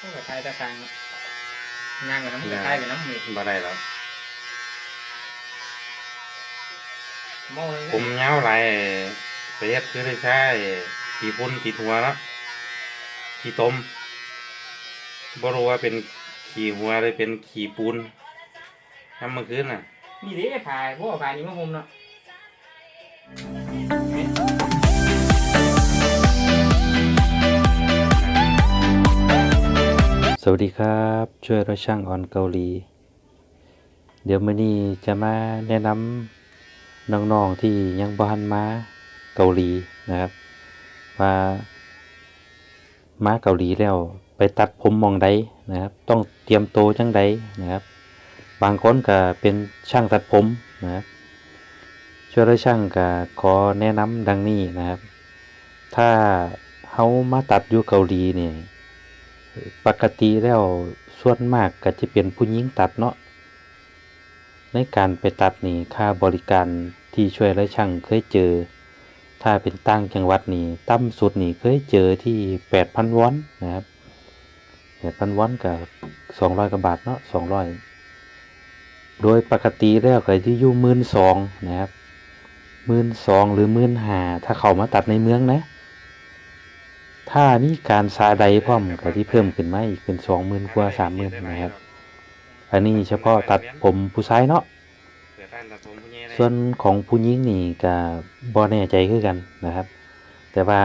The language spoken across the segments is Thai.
ก็กระทายตะกลางย่างกับน้ำกระทายกับน้ำมือบ่ได้แล้วเมาเลยผมยาวหลายไปเฮ็ดคือได้ใช้ขี้พุ่นติดหัวเนาะขี้ต้มบ่รู้ว่าเป็นขี้หัวหรือเป็นขี้ปูนทำเมื่อคืนน่ะ นี่เด้ผ่ายพวกผ่ายนี่มาห่มเนาะ วัสดีครับ ช่วยรถช่างออนเกาหลี เดี๋ยวมื้อนี้จะมาแนะนำน้องๆที่ยังบ้านมาเกาหลีนะครับว่ามาเกาหลีแล้วไปตัดผมมองใดนะครับ ต้องเตรียมโตจังใดนะครับ บางคนก็เป็นช่างตัดผมนะครับช่วยรถช่างก็ขอแนะนำดังนี้นะครับ ถ้าเฮามาตัดอยู่เกาหลีเนี่ย ปกติแล้วส่วนมากก็จะเป็นผู้หญิงตัดเนาะในการไปตัดนี่ค่าบริการที่ช่วยและช่างเคยเจอ ถ้าเป็นต่างจังหวัดนี่ต่ำสุดนี่เคยเจอที่ 8,000 วอนนะครับ8,000 วอนกับ 200กว่าบาทเนาะ200 โดยปกติแล้วก็จะอยู่12,000นะครับ12,000หรือ15,000ถ้าเข้ามาตัดในเมืองนะ ถ้ามีการซาใดพร้อมก็ที่เพิ่มขึ้นมาอีกเป็นสองหมื่นกว่าสามหมื่นนะครับ อันนี้เฉพาะตัดผมผู้ชายเนาะส่วนของผู้หญิงนี่ก็บ่แน่ใจคือกันนะครับ แต่ว่า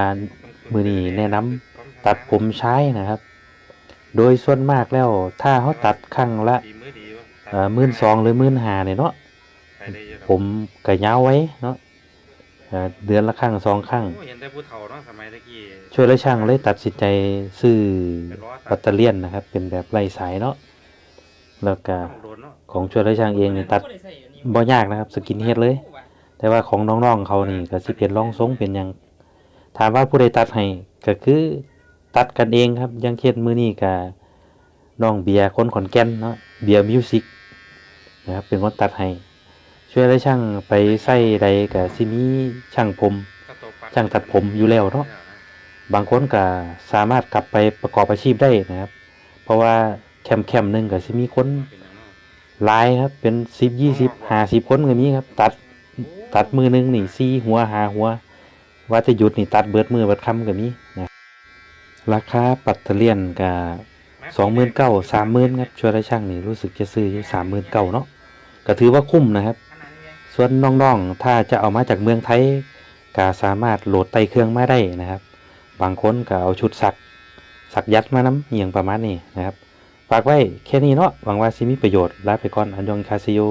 มือนี้แนะนำตัดผมชายนะครับ โดยส่วนมากแล้วถ้าเขาตัดครั้งละหมื่นสองหรือหมื่นหาเนี่ยเนาะผมก็ยาไว้เนาะ เอ่อเดือนละครั้งสองครั้งโอ้เห็นแต่ผู้เฒ่าเนาะสมัยตะกี้ช่วยและช่างเลยตัดสินใจซื้อเป็นล้อปัตเตอร์เลียนนะครับ เป็นแบบไร้สายเนาะแล้วก็ต้องโดนเนาะของช่วยและช่างเองนี่ตัดบ่ยากนะครับ สกินเฮดเลย แต่ว่าของน้องๆเขานี่ก็สิเป็นรองทรงเป็นหยังถามว่าผู้ใดตัดให้ก็คือตัดกันเองครับอยังเช่นมื้อนี้ก็น้องเบียร์คนขอนแก่นเนาะเบียร์มิวสิกนะครับเป็นคนตัดให้ ช่วยและช่างไปใส่ใดก็สิมีช่างผมก็ตปัดช่างตัดผมอยู่แล้วเนาะบางคนก็สามารถกลับไปประกอบอาชีพได้นะครับ เพราะว่าแคมป์แคมป์หนึ่งก็สิมีคนเป็นหยังเนาะหลายครับ เป็นสิบยี่สิบห้าสิบคนก็มีครับ ตัดตัดมือหนึงนี่สี่หัวหาหัว ว่าจะหยุดนี่ตัดเบิดมือเบิดคำก็มีนะราคาปัตเตอร์เลียนก็สองหมื่นเก้าสามหมื่นครับช่วยได้ช่างนี่รู้สึกจะซื้ออยู่สามหมื่นเก้าเนาะก็ถือว่าคุ้มนะครับ ส่วนน้องๆ ถ้าจะเอามาจากเมืองไทยก็สามารถโหลดไต่เครื่องมาได้นะครับ บางคนก็เอาชุดสัก สักยัดมาน้ำเอียงประมาณนี้นะครับ ฝากไว้แค่นี้เนาะหวังว่าสิมีประโยชน์ลาไปก่อนอันยองคาซิโย